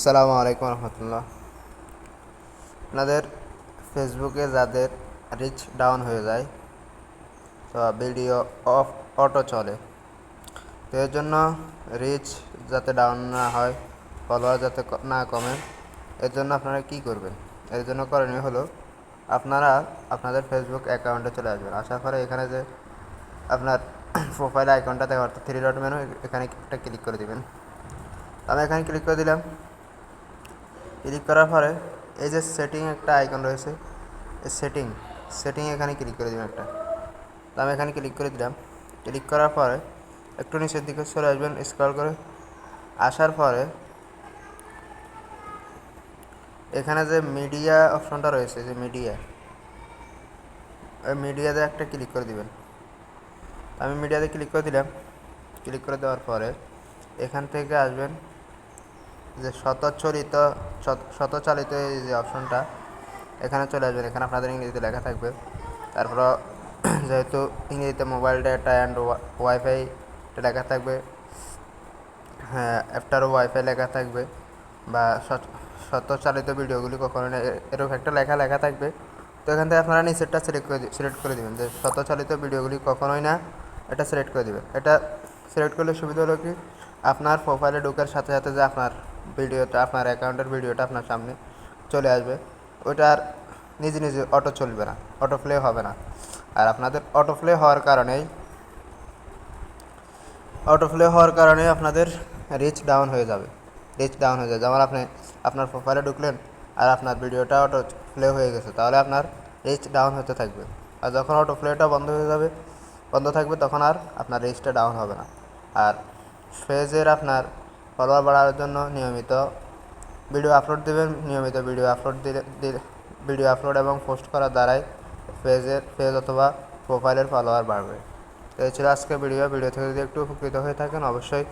আসসালামু আলাইকুম রহমতুল্লাহ। আপনাদের ফেসবুকে যাদের রিচ ডাউন হয়ে যায়, তো ভিডিও অফ অটো চলে। তো এর জন্য রিচ যাতে ডাউন না হয় ফলোয়ার যাতে না কমে, এর জন্য আপনারা কি করবেন? এর জন্য করণীয় হলো, আপনারা আপনাদের ফেসবুক অ্যাকাউন্টে চলে আসবেন। আসার পরে এখানে যে আপনার প্রোফাইল আইকনটা দেখা অর্থাৎ থ্রি ডট মেনু এখানে একটা ক্লিক করে দিবেন। আমি এখানে ক্লিক করে দিলাম। ক্লিক করার পরে এই যে সেটিং একটা আইকন রয়েছে, এই সেটিং সেটিং এখানে ক্লিক করে দিবেন একটা। তো আমি এখানে ক্লিক করে দিলাম। ক্লিক করার পরে একটু নিচের দিকে চলে আসবেন স্ক্রল করে। আসার পরে এখানে যে মিডিয়া অপশনটা রয়েছে, যে মিডিয়া ওই মিডিয়াতে একটা ক্লিক করে দিবেন। আমি মিডিয়াতে ক্লিক করে দিলাম। ক্লিক করে দেওয়ার পরে এখান থেকে আসবেন। যে স্বতঃচালিত এই যে অপশনটা এখানে চলে আসবেন। এখানে আপনাদের ইংরেজিতে লেখা থাকবে। তারপর যেহেতু ইংরেজিতে মোবাইল ডেটা অ্যান্ড ওয়াইফাই লেখা থাকবে হ্যাঁ অ্যাফটারও ওয়াইফাই লেখা থাকবে বা স্বত- স্বতঃচালিত ভিডিওগুলি কখনো এরকম একটা লেখা লেখা থাকবে। তো এখান থেকে আপনারা নিচেরটা সিলেক্ট করে সিলেক্ট করে দেবেন। যে স্বতঃচালিত ভিডিওগুলি কখনোই না, এটা সিলেক্ট করে দেবেন। এটা সিলেক্ট করলে সুবিধা হলো কি? আপনার প্রোফাইলে ঢোকার সাথে সাথে যে আপনার ভিডিওটা, আপনার অ্যাকাউন্টের ভিডিওটা আপনার সামনে চলে আসবে। ওইটা আর নিজে নিজে অটো চলবে না অটো প্লে হবে না। আর আপনাদের অটো প্লে হওয়ার কারণেই অটো প্লে হওয়ার কারণে আপনাদের রিচ ডাউন হয়ে যাবে রিচ ডাউন হয়ে যাবে। যেমন আপনি, আপনার প্রোফাইলে ঢুকলেন আর আপনার ভিডিওটা অটো প্লে হয়ে গেছে, তাহলে আপনার রিচ ডাউন হতে থাকবে। আর যখন অটো প্লেটা বন্ধ হয়ে যাবে, বন্ধ থাকবে, তখন আর আপনার রিচটা ডাউন হবে না। আর ফেজের আপনার ফলোয়ার বাড়ানোর জন্য নিয়মিত ভিডিও আপলোড দেবেন। নিয়মিত ভিডিও আপলোড দিলে ভিডিও আপলোড এবং পোস্ট করার দ্বারাই পেজের পেজ অথবা প্রোফাইলের ফলোয়ার বাড়বে। তো এই ছিল আজকে ভিডিও ভিডিও থেকে যদি একটু উপকৃত হয়ে থাকেন, অবশ্যই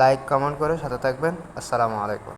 লাইক কমেন্ট করে সাথে থাকবেন। আসসালামু আলাইকুম।